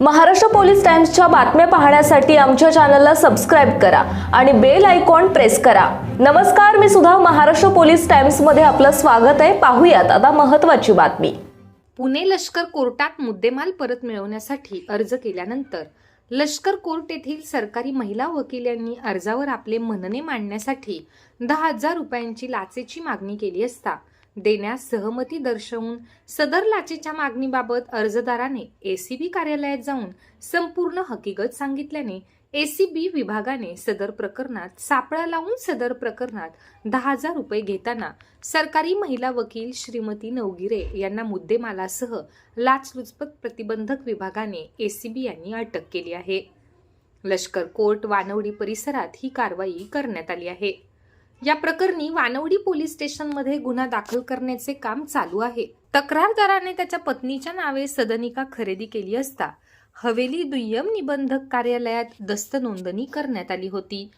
Maharashtra police टाइम्सच्या बातम्या पाहण्यासाठी आमच्या चॅनलला सबस्क्राईब करा आणि बेल आयकॉन प्रेस करा. नमस्कार मी सुद्धा महाराष्ट्र पोलीस टाइम्समध्ये आपलं स्वागत आहे. पाहूयात आता महत्वाची बातमी. पुणे लष्कर कोर्टात मुद्देमाल परत मिळवण्यासाठी अर्ज केल्यानंतर लष्कर कोर्ट येथील सरकारी महिला वकील यांनी अर्जावर आपले म्हणणे मांडण्यासाठी दहा हजार रुपयांची लाचेची मागणी केली असता देण्यास सहमती दर्शवून सदर लाचेच्या मागणीबाबत अर्जदाराने एसीबी कार्यालयात जाऊन संपूर्ण हकीकत सांगितल्याने एसीबी विभागाने सदर प्रकरणात सापळा लावून सदर प्रकरणात दहा हजार रुपये घेताना सरकारी महिला वकील श्रीमती नवगिरे यांना मुद्देमालासह लाचलुचपत प्रतिबंधक विभागाने एसीबी यांनी अटक केली आहे. लष्कर कोर्ट वानवडी परिसरात ही कारवाई करण्यात आली आहे. या प्रकरणी वानवडी पोलीस स्टेशनमध्ये गुन्हा दाखल करण्याचे काम चालू आहे. तक्रारदाराने त्याच्या पत्नीच्या नावे सदनिका खरेदी केली असता हवेली दुय्यम निबंधक कार्यालयात दस्त नोंदणी करण्यात आली होती.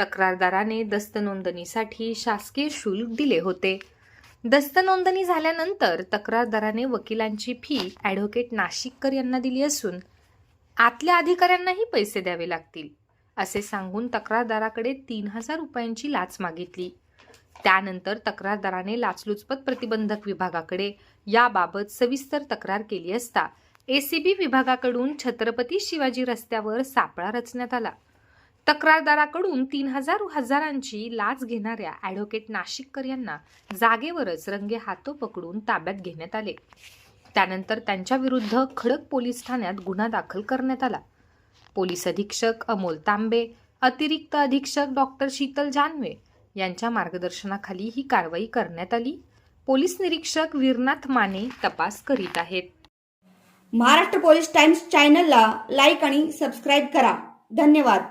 तक्रारदाराने दस्त नोंदणीसाठी शासकीय शुल्क दिले होते. दस्त नोंदणी झाल्यानंतर तक्रारदाराने वकिलांची फी ॲडव्होकेट नाशिककर यांना दिली असून आतल्या अधिकाऱ्यांनाही पैसे द्यावे लागतील. असे सांगून तक्रारदाराकडे तीन हजार रुपयांची लाच मागितली. त्यानंतर तक्रारदाराने लाचलुचपत प्रतिबंधक विभागाकडे याबाबत सविस्तर तक्रार केली असता एसीबी विभागाकडून छत्रपती शिवाजी रस्त्यावर सापळा रचण्यात आला. तक्रारदाराकडून तीन हजार हजारांची लाच घेणाऱ्या ॲडव्होकेट नाशिककर यांना जागेवरच रंगे हातो पकडून ताब्यात घेण्यात आले. त्यानंतर त्यांच्याविरुद्ध खडक पोलीस ठाण्यात गुन्हा दाखल करण्यात आला. पोलीस अधीक्षक अमोल तांबे अतिरिक्त अधीक्षक डॉक्टर शीतल जानवे यांच्या मार्गदर्शनाखाली ही कारवाई करण्यात आली. पोलीस निरीक्षक वीरनाथ माने तपास करीत आहेत. महाराष्ट्र पोलीस टाइम्स चॅनलला लाईक आणि सबस्क्राईब करा. धन्यवाद.